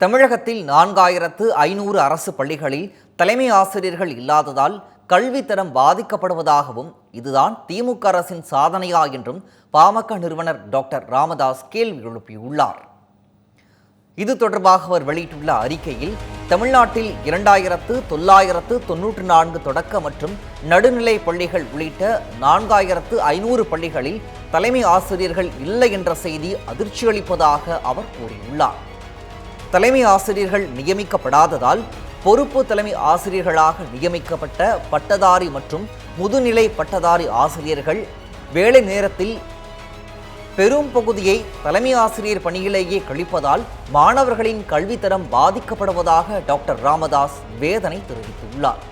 தமிழகத்தில் நான்காயிரத்து ஐநூறு அரசு பள்ளிகளில் தலைமை ஆசிரியர்கள் இல்லாததால் கல்வித்தரம் பாதிக்கப்படுவதாகவும் இதுதான் திமுக அரசின் சாதனையா என்றும் பாமக நிறுவனர் டாக்டர் ராமதாஸ் கேள்வி எழுப்பியுள்ளார். இது தொடர்பாக அவர் வெளியிட்டுள்ள அறிக்கையில் தமிழ்நாட்டில் இரண்டாயிரத்து தொள்ளாயிரத்து தொன்னூற்று நான்கு தொடக்க மற்றும் நடுநிலை பள்ளிகள் உள்ளிட்ட நான்காயிரத்து ஐநூறு பள்ளிகளில் தலைமை ஆசிரியர்கள் இல்லை என்ற செய்தி அதிர்ச்சியளிப்பதாக அவர் கூறியுள்ளார். தலைமை ஆசிரியர்கள் நியமிக்கப்படாததால் பொறுப்பு தலைமை ஆசிரியர்களாக நியமிக்கப்பட்ட பட்டதாரி மற்றும் முதுநிலை பட்டதாரி ஆசிரியர்கள் வேலை நேரத்தில் பெரும் பகுதியை தலைமை ஆசிரியர் பணியிலேயே கழிப்பதால் மாணவர்களின் கல்வித்தரம் பாதிக்கப்படுவதாக டாக்டர் ராமதாஸ் வேதனை தெரிவித்துள்ளார்.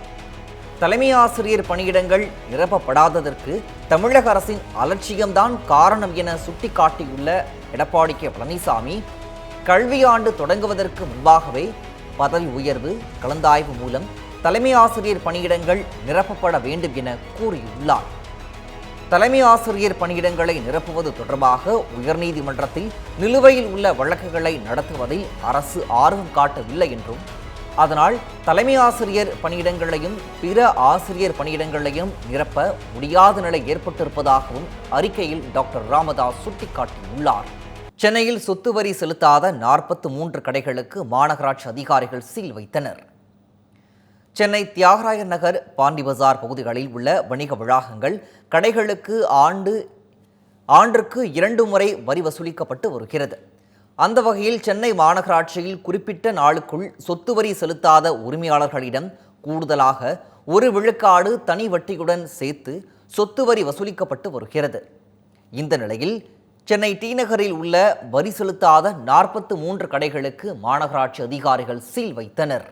தலைமை ஆசிரியர் பணியிடங்கள் நிரப்பப்படாததற்கு தமிழக அரசின் அலட்சியம்தான் காரணம் என சுட்டிக்காட்டியுள்ள எடப்பாடி கே பழனிசாமி கல்வியாண்டு தொடங்குவதற்கு முன்பாகவே பதவி உயர்வு கலந்தாய்வு மூலம் தலைமை ஆசிரியர் பணியிடங்கள் நிரப்பப்பட வேண்டும் என கூறியுள்ளார். தலைமை ஆசிரியர் பணியிடங்களை நிரப்புவது தொடர்பாக உயர்நீதிமன்றத்தில் நிலுவையில் உள்ள வழக்குகளை நடத்துவதில் அரசு ஆர்வம் காட்டவில்லை என்றும் அதனால் தலைமை ஆசிரியர் பணியிடங்களையும் பிற ஆசிரியர் பணியிடங்களையும் நிரப்ப முடியாத நிலை ஏற்பட்டிருப்பதாகவும் அறிக்கையில் டாக்டர் ராமதாஸ் சுட்டிக்காட்டியுள்ளார். சென்னையில் சொத்து வரி செலுத்தாத நாற்பத்து மூன்று கடைகளுக்கு மாநகராட்சி அதிகாரிகள் சீல் வைத்தனர். சென்னை தியாகராயர் நகர் பாண்டி பஜார் பகுதிகளில் உள்ள வணிக வளாகங்கள் கடைகளுக்கு ஆண்டு ஆண்டிற்கு இரண்டு முறை வரி வசூலிக்கப்பட்டு வருகிறது. அந்த வகையில் சென்னை மாநகராட்சியில் குறிப்பிட்ட நாளுக்குள் சொத்து வரி செலுத்தாத உரிமையாளர்களிடம் கூடுதலாக ஒரு விழுக்காடு தனி வட்டியுடன் சேர்த்து சொத்து வரி வசூலிக்கப்பட்டு வருகிறது. இந்த நிலையில் சென்னை டி நகரில் உள்ள வரி செலுத்தாத நாற்பத்து மூன்று கடைகளுக்கு மாநகராட்சி அதிகாரிகள் சீல் வைத்தனர்.